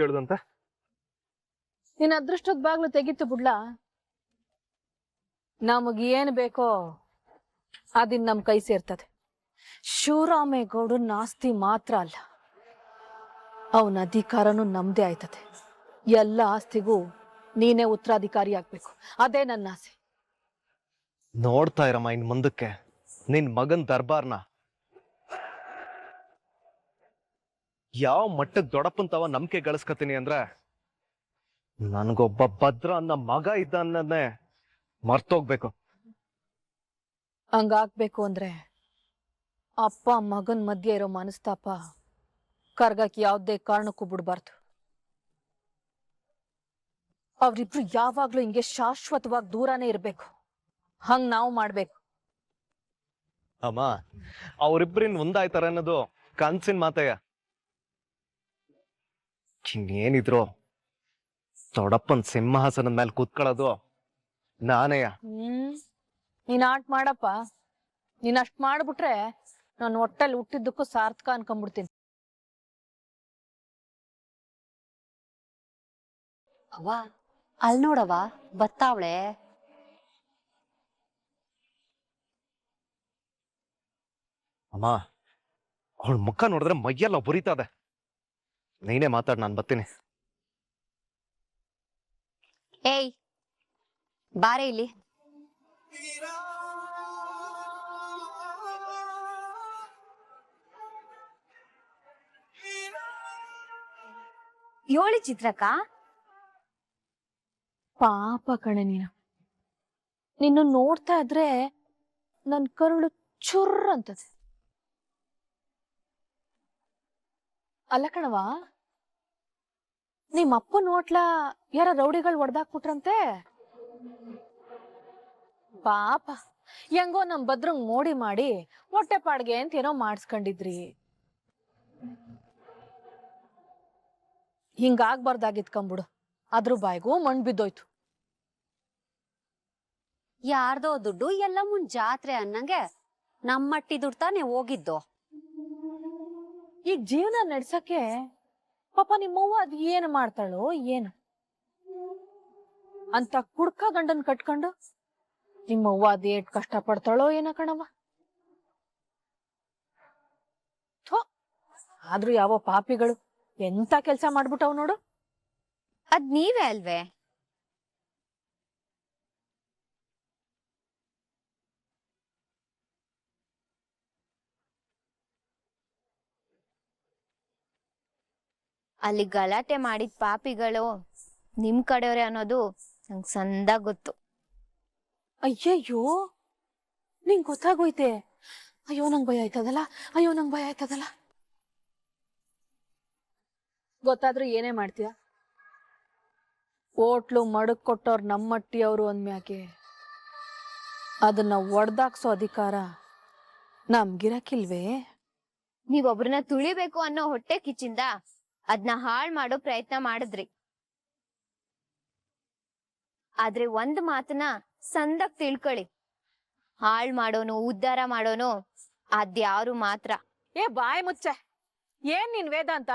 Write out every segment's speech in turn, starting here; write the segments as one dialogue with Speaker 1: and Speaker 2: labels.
Speaker 1: ಕೇಳ್ದಂತೆ?
Speaker 2: ನಿನ್ನ ಅದೃಷ್ಟದ ಬಾಗ್ಲು ತೆಗಿತು ಬಿಡ್ಲಾ? ನಮಗ್ ಏನ್ ಬೇಕೋ ಅದಿನ್ ನಮ್ ಕೈ ಸೇರ್ತದೆ. ಶಿವರಾಮೇಗೌಡನ್ ಆಸ್ತಿ ಮಾತ್ರ ಅಲ್ಲ ಅವನ ಅಧಿಕಾರನೂ ನಮ್ದೇ ಆಯ್ತದೆ. ಎಲ್ಲ ಆಸ್ತಿಗೂ ನೀನೇ ಉತ್ತರಾಧಿಕಾರಿ ಆಗ್ಬೇಕು. ಅದೇ ನನ್ನ ಆಸೆ
Speaker 1: ನೋಡ್ತಾ ಇರಮ್ಮ ಇನ್ ಮುಂದಕ್ಕೆ. ನಿನ್ ಮಗನ್ ದರ್ಬಾರ್ನ? ಯಾವ ಮಟ್ಟಕ್ ದೊಡ್ಡಪ್ಪನ್ ತವ ನಂಬಿಕೆ ಗಳಿಸ್ಕತೀನಿ ಅಂದ್ರೆ ನನ್ಗೊಬ್ಬ ಭದ್ರ ಅನ್ನೋ ಮಗ ಇದ್ದ ಅನ್ನೋದನ್ನೇ ಮರ್ತೋಗ್ಬೇಕು.
Speaker 2: ಹಂಗಾಗ್ಬೇಕು ಅಂದ್ರೆ ಅಪ್ಪ ಮಗನ್ ಮಧ್ಯೆ ಇರೋ ಮನಸ್ತಾಪ ಕರ್ಗಕ್ ಯಾವ್ದೇ ಕಾರಣಕ್ಕೂ ಬಿಡ್ಬಾರ್ದು. ಅವ್ರಿಬ್ರು ಯಾವಾಗ್ಲೂ ಹಿಂಗೆ ಶಾಶ್ವತವಾಗಿ ದೂರನೇ ಇರ್ಬೇಕು. ಹಂಗ್ ನಾವು ಮಾಡ್ಬೇಕು.
Speaker 1: ಅಮ್ಮ ಅವ್ರಿಬ್ರಿನ್ ಒಂದಾಯ್ತಾರ ಅನ್ನೋದು ಕನ್ಸಿನ ಮಾತಯ್ಯ. ಇನ್ನೇನಿದ್ರು ದೊಡ್ಡಪ್ಪನ್ ಸಿಂಹಾಸನದ ಮೇಲೆ ಕೂತ್ಕೊಳ್ಳೋದು ನಾನೇ
Speaker 2: ಹ್ಮ್ ನೀನ್ ಆಟ ಮಾಡಪ್ಪ. ನೀನ್ ಅಷ್ಟ್ ಮಾಡ್ಬಿಟ್ರೆ ನಾನು ಹೊಟ್ಟೆಲ್ ಹುಟ್ಟಿದ್ದಕ್ಕೂ ಸಾರ್ಥಕ ಅನ್ಕೊಂಡ್ಬಿಡ್ತೀನಿ.
Speaker 3: ಅವ್ವ ಅಲ್ ನೋಡವ್ವ ಬತ್ತಾವಳೆ
Speaker 1: ಅಮ್ಮ ಅವಳ ಮುಖ ನೋಡಿದ್ರೆ ಮೈಯೆಲ್ಲ ಬುರಿತದೆ ನೀನೇ ಮಾತಾಡ್ ನಾನು ಬರ್ತೀನಿ.
Speaker 3: ಏಯ್ ಬಾರೆ ಇಲ್ಲಿ. ಯೋಳಿ ಚಿತ್ರಕ್ಕ?
Speaker 2: ಪಾಪ ಕಣೆ ನೀನು. ನಿನ್ನ ನೋಡ್ತಾ ಇದ್ರೆ ನನ್ ಕರುಳು ಚುರ್ರ್ ಅಂತದೆ. ಅಲ್ಲ ಕಣವ ನಿಮ್ಮ ಅಪ್ಪನ ನೋಟ್ಲ ಯಾರ ರೌಡಿಗಳು ಒಡ್ದಾಕ್ಬಿಟ್ರಂತೆ? ಪಾಪ. ಹೆಂಗೋ ನಮ್ ಭದ್ರಂಗ್ ಮೋಡಿ ಮಾಡಿ ಹೊಟ್ಟೆ ಪಾಡ್ಗೆ ಅಂತ ಏನೋ ಮಾಡಿಸ್ಕೊಂಡಿದ್ರಿ. ಹಿಂಗಾಗ್ಬಾರ್ದಾಗಿತ್ಕೊಂಬಿಡು ಅದ್ರ ಬಾಯಿಗೂ ಮಣ್ ಬಿದ್ದೋಯ್ತು.
Speaker 3: ಯಾರ್ದೋ ದುಡ್ಡು ಎಲ್ಲ ಮುನ್ ಜಾತ್ರೆ ಅನ್ನಂಗೆ ನಮ್ಮಟ್ಟಿ ದುಡ್ಡು ತಾನೇ ಹೋಗಿದ್ದು.
Speaker 2: ಈಗ ಜೀವನ ನಡ್ಸಕ್ಕೆ ಪಾಪ ನಿಮ್ಮವ್ವ ಅದ್ ಏನ್ ಮಾಡ್ತಾಳೋ, ಏನು? ಅಂತ ಕುಡ್ಕ ಗಂಡನ್ ಕಟ್ಕೊಂಡು ನಿಮ್ಮವ್ವ ಅದ್ ಏಟ್ ಕಷ್ಟ ಪಡ್ತಾಳೋ ಏನ ಕಣವ್ವ. ಆದ್ರೂ ಯಾವ ಪಾಪಿಗಳು ಎಂತ ಕೆಲ್ಸ ಮಾಡ್ಬಿಟ್ಟವ್ ನೋಡು.
Speaker 3: ಅದ್ ನೀವೇ ಅಲ್ವೇ? ಅಲ್ಲಿ ಗಲಾಟೆ ಮಾಡಿದ ಪಾಪಿಗಳು ನಿಮ್ ಕಡೆಯವ್ರೆ ಅನ್ನೋದು ನಂಗ್ ಸಂದ ಗೊತ್ತು.
Speaker 2: ಅಯ್ಯಯ್ಯೋ ನಿಂಗ್ ಗೊತ್ತಾಗೋಯ್ತೆ. ಅಯ್ಯೋ ನಂಗ್ ಭಯ ಆಯ್ತದಲ್ಲ? ಅಯ್ಯೋ ನಂಗ್ ಭಯ ಆಯ್ತದಲ್ಲ? ಗೊತ್ತಾದ್ರೂ ಏನೇ ಮಾಡ್ತೀಯ? ಓಟ್ಲು ಮಡಕ್ ಕೊಟ್ಟವ್ರು ನಮ್ಮಟ್ಟಿಯವರು ಅಂದ್ಮ್ಯಾಕೆ? ಅದನ್ನ ಒಡ್ದಾಕ್ಸೋ ಅಧಿಕಾರ ನಮ್ಗಿರಕ್ಕಿಲ್ವೇ?
Speaker 3: ನೀವೊಬ್ರನ್ನ ತುಳಿಬೇಕು ಅನ್ನೋ ಹೊಟ್ಟೆ ಕಿಚ್ಚಿಂದ ಅದ್ನ ಹಾಳ್ ಮಾಡೋ ಪ್ರಯತ್ನ ಮಾಡಿದ್ರಿ. ಆದ್ರೆ ಒಂದ್ ಮಾತನ್ನ ಸಂದಕ್ ತಿಳ್ಕೊಳ್ಳಿ. ಹಾಳ್ ಮಾಡೋನು ಉದ್ಧಾರ ಮಾಡೋನು ಅದ್ಯಾರು ಮಾತ್ರ.
Speaker 2: ಏ ಬಾಯ್ ಮುಚ್ಚೆ. ಏನ್ ನಿನ್ ವೇದಾಂತ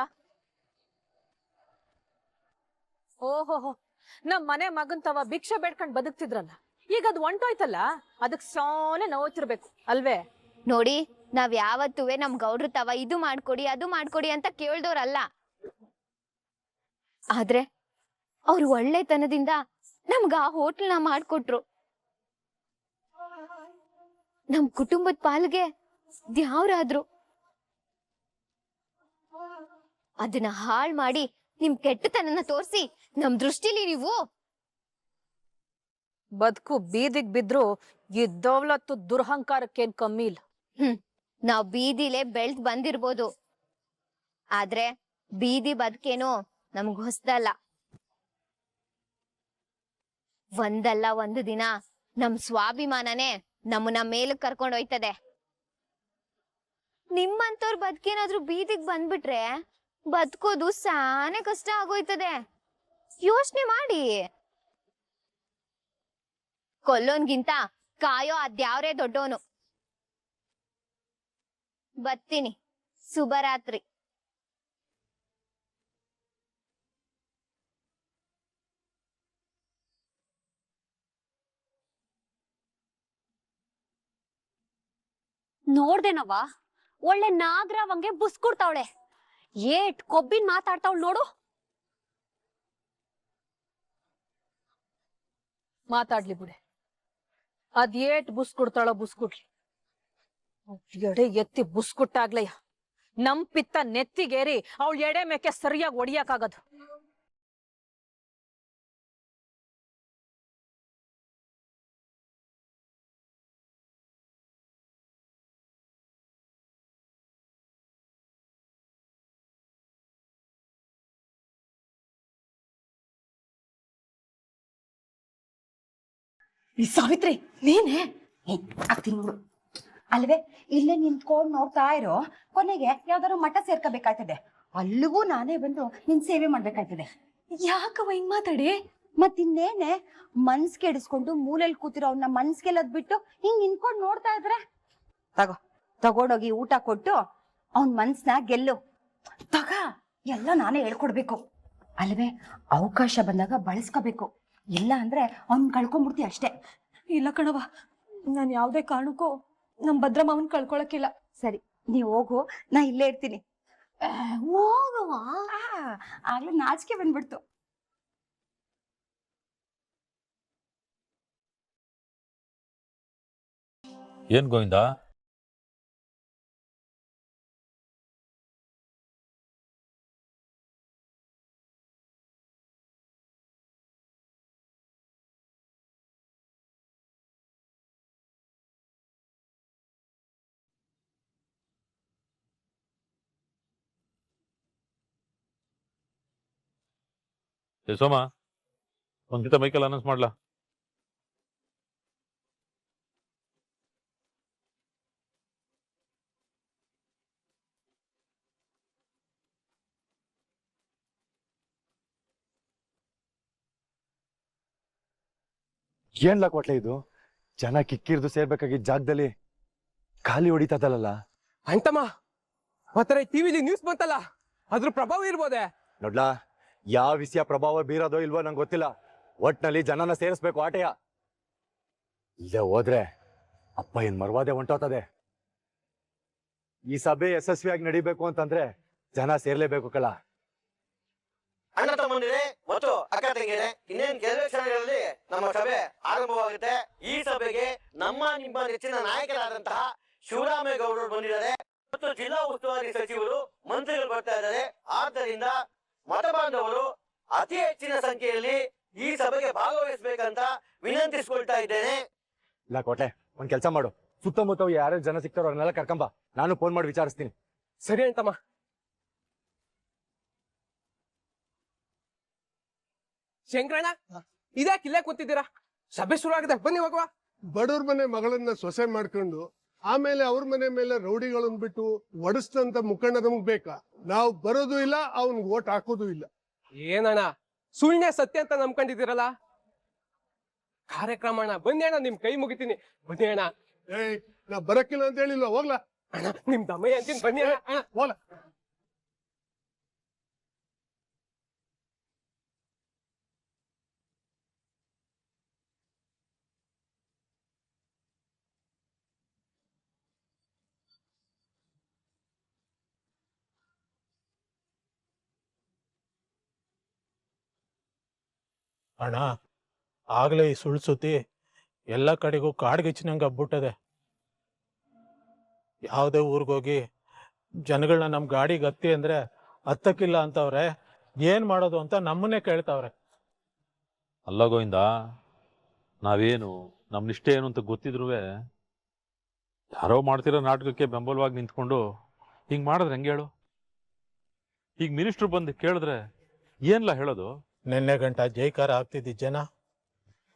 Speaker 2: ಓಹೋಹೋ ನಮ್ ಮನೆ ಮಗನ್ ತವ ಭಿಕ್ಷೆ ಬೇಡ್ಕೊಂಡ್ ಬದುಕ್ತಿದ್ರಲ್ಲ. ಈಗ ಅದ್ ಒಂಟೋಯ್ತಲ್ಲ? ಅದಕ್ ಸೋನೆ ನೋಯ್ತಿರ್ಬೇಕು ಅಲ್ವೇ?
Speaker 3: ನೋಡಿ ನಾವ್ ಯಾವತ್ತೂ ನಮ್ ಗೌಡ್ರ ತವ ಇದು ಮಾಡ್ಕೊಡಿ ಅದು ಮಾಡ್ಕೊಡಿ ಅಂತ ಕೇಳ್ದವ್ರಲ್ಲ ಆದ್ರೆ ಅವ್ರು ಒಳ್ಳೆತನದಿಂದ ನಮ್ಗ ಆ ಹೋಟ್ಲ್ನ ಮಾಡ್ಕೊಟ್ರು. ನಮ್ ಕುಟುಂಬದ ಪಾಲ್ಗೆ ದ್ಯಾವ್ರಾದ್ರು ಅದನ್ನ ಹಾಳ್ ಮಾಡಿ ನಿಮ್ ಕೆಟ್ಟತನನ ತೋರಿಸಿ ನಮ್ ದೃಷ್ಟಿಲಿ ನೀವು.
Speaker 2: ಬದುಕು ಬೀದಿಗ್ ಬಿದ್ರು ಇದ್ದವ್ಲತ್ತು ದುರಹಂಕಾರಕ್ಕೇನ್ ಕಮ್ಮಿ ಇಲ್ಲ.
Speaker 3: ನಾವ್ ಬೀದಿಲೇ ಬೆಳ್ದ್ ಬಂದಿರ್ಬೋದು. ಆದ್ರೆ ಬೀದಿ ಬದುಕೇನು ನಮ್ಗ್ ಹೊಸದಲ್ಲ. ಒಂದಲ್ಲ ಒಂದು ದಿನ ನಮ್ ಸ್ವಾಭಿಮಾನನೇ ನಮ್ಮನ್ನ ಮೇಲಕ್ ಕರ್ಕೊಂಡ್ ಹೋಯ್ತದೆ. ನಿಮ್ಮಂತವ್ರ ಬದುಕೇನಾದ್ರೂ ಬೀದಿಗ್ ಬಂದ್ಬಿಟ್ರೆ ಬದುಕೋದು ಸಾನೆ ಕಷ್ಟ ಆಗೋಯ್ತದೆ. ಯೋಚನೆ ಮಾಡಿ. ಕೊಲ್ಲೋನ್ಗಿಂತ ಕಾಯೋ ಅದ್ಯಾವ್ರೇ ದೊಡ್ಡೋನು. ಬತ್ತೀನಿ ಶುಭರಾತ್ರಿ.
Speaker 4: ನೋಡ್ದೇನವ್ವ ಒಳ್ಳೆ ನಾಗರಾವಂಗೆ ಬುಸ್ ಕೊಡ್ತಾವಳೆ. ಏಟ್ ಕೊಬ್ಬಿನ್ ಮಾತಾಡ್ತಾವಳ್ ನೋಡು.
Speaker 2: ಮಾತಾಡ್ಲಿ ಬಿಡೆ. ಬುಸ್ ಕೊಡ್ತಾಳ ಬುಸ್ ಕೊಡ್ಲಿ. ಎಡೆ ಎತ್ತಿ ಬುಸ್ ಕೊಟ್ಟಾಗ್ಲಯ್ಯ. ನಮ್ ಪಿತ್ತ ನೆತ್ತಿಗೇರಿ ಅವಳ ಎಡೆ ಮೇಕೆ ಸರಿಯಾಗಿ ಹೊಡಿಯಕ್ಕಾಗದು
Speaker 5: ಈ ಸಾವಿತ್ರಿ ನೀನೇ? ಆಗ್ತೀನಿ ನೋಡು. ಅಲ್ವೇ ಇಲ್ಲೇ ನಿಂತ್ಕೊಂಡು ನೋಡ್ತಾ ಇರೋ ಕೊನೆಗೆ ಯಾವ್ದಾರು ಮಠ ಸೇರ್ಕೋಬೇಕಾಯ್ತದೆ. ಅಲ್ಲಿಗೂ ನಾನೇ ಬಂದು ನಿನ್ ಸೇವೆ ಮಾಡ್ಬೇಕಾಯ್ತದೆ.
Speaker 4: ಯಾಕವ ಹಿಂಗ್ ಮಾತಾಡಿ?
Speaker 5: ಮತ್ತಿನ್ನೇನೆ ಮನ್ಸ್ ಕೆಡಿಸ್ಕೊಂಡು ಮೂಲೆಯಲ್ಲಿ ಕೂತಿರೋ ಅವ್ನ ಮನ್ಸ್ಗೆಲ್ಲದ್ ಬಿಟ್ಟು ಹಿಂಗ್ ನಿಂತ್ಕೊಂಡು ನೋಡ್ತಾ ಇದ್ರೆ? ತಗೋ ತಗೊಂಡೋಗಿ ಊಟ ಕೊಟ್ಟು ಅವನ್ ಮನ್ಸ್ನ ಗೆಲ್ಲು. ತಗ ಎಲ್ಲ ನಾನೇ ಹೇಳ್ಕೊಡ್ಬೇಕು. ಅಲ್ವೇ ಅವಕಾಶ ಬಂದಾಗ ಬಳಸ್ಕೋಬೇಕು. ಇಲ್ಲ ಅಂದ್ರೆ ಅವ್ನ್ ಕಳ್ಕೊಂಡ್ಬಿಡ್ತಿ ಅಷ್ಟೇ.
Speaker 4: ಇಲ್ಲ ಕಣವ ನಾನ್ ಯಾವ್ದೇ ಕಾರಣಕ್ಕೂ ನಮ್ ಭದ್ರಮ್ಮವನ್ ಕಳ್ಕೊಳಕಿಲ್ಲ
Speaker 5: ಸರಿ ನೀವ್ ಹೋಗು ನಾ ಇಲ್ಲೇ ಇರ್ತೀನಿ. ಆಗ್ಲೇ ನಾಚಿಕೆ ಬಂದ್ಬಿಡ್ತು.
Speaker 6: ಏನ್ ಗೋವಿಂದ? ಸೋಮ ಒಂದ್ಕಿತ ಮೈಕಲ್ ಅನೌನ್ಸ್ ಮಾಡ್ಲಾ?
Speaker 1: ಏನ್ಲಾ ಕೊಟ್ಲೆ ಇದು? ಜನ ಕಿಕ್ಕಿರ್ದು ಸೇರ್ಬೇಕಾಗಿದ್ದ ಜಾಗದಲ್ಲಿ ಖಾಲಿ ಹೊಡಿತದಲ್ಲ
Speaker 7: ಅಂಟಮ್ಮ ಮತ್ತೆ ಟಿವಿಲಿ ನ್ಯೂಸ್ ಬಂತಲ್ಲ? ಅದ್ರ ಪ್ರಭಾವ ಇರ್ಬೋದೆ?
Speaker 1: ನೋಡ್ಲಾ ಯಾವ ವಿಷಯ ಪ್ರಭಾವ ಬೀರೋದೋ ಇಲ್ವೋ ನಂಗೆ ಗೊತ್ತಿಲ್ಲ. ಒಟ್ನಲ್ಲಿ ಜನನ ಸೇರಿಸ್ಬೇಕು ಆಟೆಯ. ಇಲ್ಲೇ ಹೋದ್ರೆ ಅಪ್ಪ ಏನ್ ಮರವಾದೆ ಹೊಂಟೋತದೆ. ಈ ಸಭೆ ಯಶಸ್ವಿಯಾಗಿ ನಡಿಬೇಕು ಅಂತಂದ್ರೆ ಜನ ಸೇರ್ಲೇಬೇಕು ಕಳ
Speaker 8: ಅಣ್ಣ ತಮ್ಮಂದಿರೆ, ಮತ್ತು ಅಕ್ಕ ತಂಗಿರೆ ಇನ್ನೇನ್ ಕೆಲವೇ ಕ್ಷಣಗಳಲ್ಲಿ ನಮ್ಮ ಸಭೆ ಆರಂಭವಾಗುತ್ತೆ. ಈ ಸಭೆಗೆ ನಮ್ಮ ನಿಮ್ಮ ನೆಚ್ಚಿನ ನಾಯಕರಾದಂತಹ ಶಿವರಾಮೇಗೌಡರು ಬಂದಿದ್ದಾರೆ. ಮತ್ತು ಜಿಲ್ಲಾ ಉಸ್ತುವಾರಿ ಸಚಿವರು, ಮಂತ್ರಿಗಳು ಬರ್ತಾ ಇದ್ದಾರೆ. ಆದ್ದರಿಂದ ಮತ ಬಾಂಧವರು ಅತಿ ಹೆಚ್ಚಿನ ಸಂಖ್ಯೆಯಲ್ಲಿ ಈ ಸಭೆಗೆ ಭಾಗವಹಿಸಬೇಕಂತ ವಿನಂತಿಸಿಕೊಳ್ತಾ ಇದ್ದೇನೆ.
Speaker 1: ಇಲ್ಲ ಕೋಟೆ ಒಂದ್ ಕೆಲಸ ಮಾಡು. ಸುತ್ತಮುತ್ತ ಯಾರ್ಯಾರು ಜನ ಸಿಗ್ತಾರೋ ಅವ್ರನ್ನೆಲ್ಲ ಕರ್ಕೊಂಬ ನಾನು ಫೋನ್ ಮಾಡಿ ವಿಚಾರಿಸ್ತೀನಿ.
Speaker 7: ಸರಿ ಅಂತಮ್ಮ ಶಂಕರಣ್ಣ ಇದ್ಯಾಕೆ ಇಲ್ಲೇ ಕೂತಿದ್ದೀರಾ? ಸಭೆ ಶುರು ಆಗಿದೆ ಬನ್ನಿ ಹೋಗುವ.
Speaker 9: ಬಡವ್ರ ಮನೆ ಮಗಳನ್ನ ಸೊಸೆ ಮಾಡ್ಕೊಂಡು ಆಮೇಲೆ ಅವ್ರ ಮನೆ ಮೇಲೆ ರೌಡಿಗಳನ್ನ ಬಿಟ್ಟು ಒಡಿಸ್ತಂತ ಮುಖಂಡ ನಮಗ್ ಬೇಕಾ? ನಾವು ಬರೋದು ಇಲ್ಲ ಅವ್ನ್ಗ್ ಓಟ್ ಹಾಕೋದು ಇಲ್ಲ.
Speaker 7: ಏನಣ್ಣ ಸುಳ್ಳೆ ಸತ್ಯ ಅಂತ ನಂಬ್ಕೊಂಡಿದ್ದೀರಲ್ಲ? ಕಾರ್ಯಕ್ರಮ ಅಣ್ಣ ಬನ್ನಿ ಅಣ್ಣ ನಿಮ್ ಕೈ ಮುಗಿತೀನಿ. ಬನ್ನಿ ಅಣ್ಣ.
Speaker 9: ಏಯ್ ನಾ ಬರಕ್ಕಿಲ್ಲ ಅಂತ ಹೇಳಿಲ್ಲ ಹೋಗ್ಲಾ.
Speaker 7: ಅಣ್ಣ ನಿಮ್ ದಮ್ಮ ಅಂತೀನಿ. ಬನ್ನಿ ಅಣ್ಣ. ಅಣ್ಣ.
Speaker 9: ಹೋಗ್ಲ.
Speaker 10: ಅಣ್ಣ, ಆಗಲೇ ಈ ಸುಳ್ಳು ಸುದ್ದಿ. ಎಲ್ಲ ಕಡೆಗೂ ಕಾಡ್ಗಿಚ್ಚಿನಂಗೆ ಹಬ್ಬಿಟ್ಟದೆ ಯಾವುದೇ ಊರಿಗೋಗಿ ಜನಗಳನ್ನ ನಮ್ಮ ಗಾಡಿಗೆ ಹತ್ತಿ ಅಂದರೆ ಹತ್ತಕ್ಕಿಲ್ಲ ಅಂತವ್ರೆ, ಏನು ಮಾಡೋದು ಅಂತ ನಮ್ಮನ್ನೇ ಕೇಳ್ತಾವ್ರೆ.
Speaker 6: ಅಲ್ಲ ಗೋವಿಂದ, ನಾವೇನು ನಮ್ಮ ನಿಷ್ಠೆ ಏನು ಅಂತ ಗೊತ್ತಿದ್ರು ಯಾರೋ ಮಾಡ್ತಿರೋ ನಾಟಕಕ್ಕೆ ಬೆಂಬಲವಾಗಿ ನಿಂತ್ಕೊಂಡು ಹಿಂಗೆ ಮಾಡಿದ್ರೆ ಹೆಂಗೆ ಹೇಳು? ಈಗ ಮಿನಿಸ್ಟ್ರು ಬಂದು ಕೇಳಿದ್ರೆ ಏನ್ಲ ಹೇಳೋದು?
Speaker 10: ನಿನ್ನೆ ಗಂಟ ಜೈಕಾರ ಆಗ್ತಿದ್ದ ಜನ.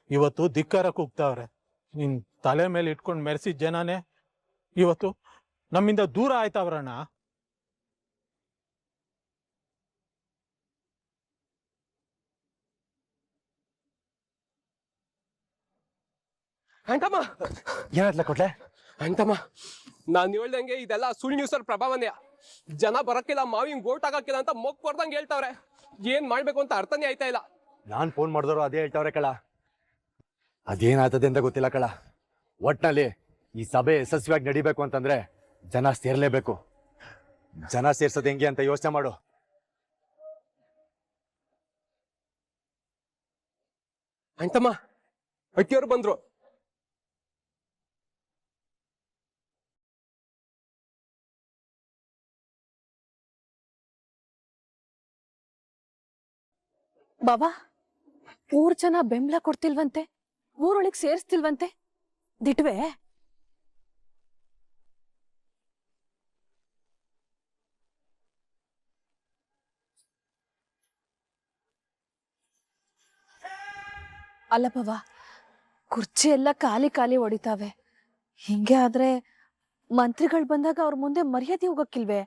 Speaker 10: ಇವತ್ತು ಧಿಕ್ಕಾರ ಕೂಗ್ತಾವ್ರೆ. ನಿನ್ ತಲೆ ಮೇಲೆ ಇಟ್ಕೊಂಡು ಮೆರೆಸಿದ ಜನನೇ. ಇವತ್ತು ನಮ್ಮಿಂದ ದೂರ ಆಯ್ತಾವ್ರಣ್ಣ.
Speaker 7: ಅಂಟಮ್ಮ
Speaker 1: ಏನಾದ್ಲ ಕೊಟ್ಲೆ
Speaker 7: ಅಂಟಮ್ಮ ನಾನು ಹೇಳ್ದಂಗೆ ಇದೆಲ್ಲ ಸುಳ್ಳು ನ್ಯೂಸರ್ ಪ್ರಭಾವನೇ. ಜನ ಬರಕ್ಕಿಲ್ಲ ಮಾವಿನ ಗೋಟ್ ಆಗಕ್ಕಿಲ್ಲ ಅಂತ ಮೊಕ್ ಬರ್ದಂಗೆ ಹೇಳ್ತಾವ್ರೆ. ಏನ್ ಮಾಡ್ಬೇಕು ಅಂತ ಅರ್ಥನೇ ಆಯ್ತಾ ಇಲ್ಲ.
Speaker 1: ನಾನ್ ಫೋನ್ ಮಾಡಿದ್ರು ಅದೇ ಹೇಳ್ತಾವ್ರೆ ಕಳ. ಅದೇನಾಯ್ತದೆ ಅಂತ ಗೊತ್ತಿಲ್ಲ ಕಳ. ಒಟ್ನಲ್ಲಿ ಈ ಸಭೆ ಯಶಸ್ವಿಯಾಗಿ ನಡಿಬೇಕು ಅಂತಂದ್ರೆ ಜನ ಸೇರ್ಲೇಬೇಕು. ಜನ ಸೇರ್ಸೋದು ಹೆಂಗೆ ಅಂತ ಯೋಚನೆ ಮಾಡು.
Speaker 7: ಆಯ್ತಮ್ಮ. ಅಕ್ಕಿಯವ್ರು ಬಂದ್ರು.
Speaker 2: ಬಾಬಾ ಊರ್ ಜನ ಬೆಂಬಲ ಕೊಡ್ತಿಲ್ವಂತೆ, ಊರೊಳಗ್ ಸೇರಿಸ್ತಿಲ್ವಂತೆ? ದಿಟ್ವೆ? ಅಲ್ಲ ಬಾಬಾ, ಕುರ್ಚಿ ಎಲ್ಲ ಖಾಲಿ ಖಾಲಿ ಹೊಡಿತಾವೆ. ಹಿಂಗೆ ಆದ್ರೆ ಮಂತ್ರಿಗಳು ಬಂದಾಗ ಅವ್ರ ಮುಂದೆ ಮರ್ಯಾದೆ ಹೋಗಕ್ಕಿಲ್ವೇ?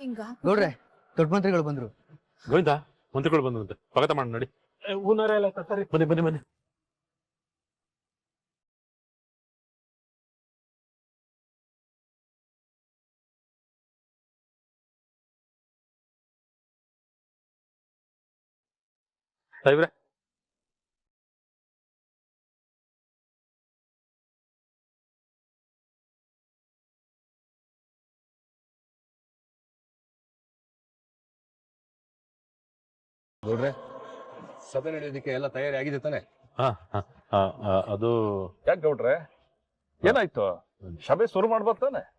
Speaker 2: ಹಿಂಗ
Speaker 11: ನೋಡ್ರೆ ದೊಡ್ಡ ಮಂತ್ರಿಗಳು ಬಂದ್ರು.
Speaker 6: ಗೋವಿಂದ ಮಂತ್ರಿಗಳು ಅಂತ ಸ್ವಾಗತ ಮಾಡಿ ನೋಡಿ.
Speaker 10: ಸರಿ ತರ್ತಾರೆ.
Speaker 6: ಬನ್ನಿ ಬನ್ನಿ ಬನ್ನಿ. ಸಾಹೇಬ್ರೆ
Speaker 12: ಸಭೆ ನಡೆಯೋದಕ್ಕೆ ಎಲ್ಲ ತಯಾರಿ ಆಗಿದೆ ತಾನೆ?
Speaker 6: ಹಾ ಹಾ ಹಾ, ಆ, ಅದು
Speaker 12: ಯಾಕೆ ಗೌಡ್ರೆ? ಏನಾಯ್ತು? ಸಭೆ ಶುರು ಮಾಡ್ಬೋದು ತಾನೆ?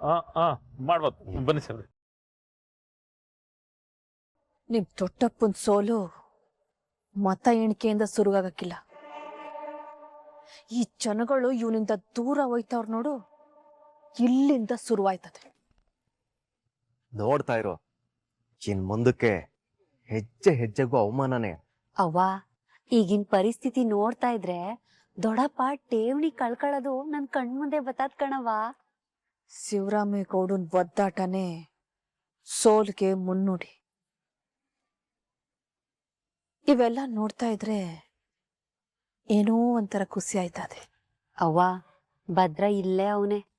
Speaker 6: ಆ, ಆ, ಮಾಡ್ಬೋದು. ಬನ್ನಿ ಸರ್.
Speaker 2: ನಿಮ್ ದೊಡ್ಡಪ್ಪನ್ ಸೋಲು ಮತ ಎಣಿಕೆಯಿಂದ ಶುರುವಾಗಕ್ಕಿಲ್ಲ ಈ ಜನಗಳು ಇವನಿಂದ ದೂರ ಹೋಯ್ತವ್ರ ನೋಡು ಇಲ್ಲಿಂದ ಶುರುವಾಯ್ತದೆ.
Speaker 8: ನೋಡ್ತಾ ಇರೋ ಇನ್ ಮುಂದಕ್ಕೆ ಹೆಜ್ಜೆ ಹೆಜ್ಜೆಗೂ ಅವಮಾನನೇ
Speaker 4: ಅವ್ವ ಈಗಿನ ಪರಿಸ್ಥಿತಿ ನೋಡ್ತಾ ಇದ್ರೆ ದೊಡಪ್ಪ ಠೇವಣಿ ಕಳ್ಕೊಳ್ಳೋದು ನನ್ ಕಣ್ಮುಂದೆ ಬತ್ತಾತ್ ಕಣವ್ವ.
Speaker 2: ಶಿವರಾಮೇಗೌಡನ್ ಒದ್ದಾಟನೇ ಸೋಲ್ಗೆ ಮುನ್ನುಡಿ. ಇವೆಲ್ಲ ನೋಡ್ತಾ ಇದ್ರೆ ಏನೋ ಒಂಥರ ಖುಷಿ ಆಯ್ತದೆ.
Speaker 4: ಅವ್ವ ಭದ್ರ ಇಲ್ಲೇ ಅವನೇ.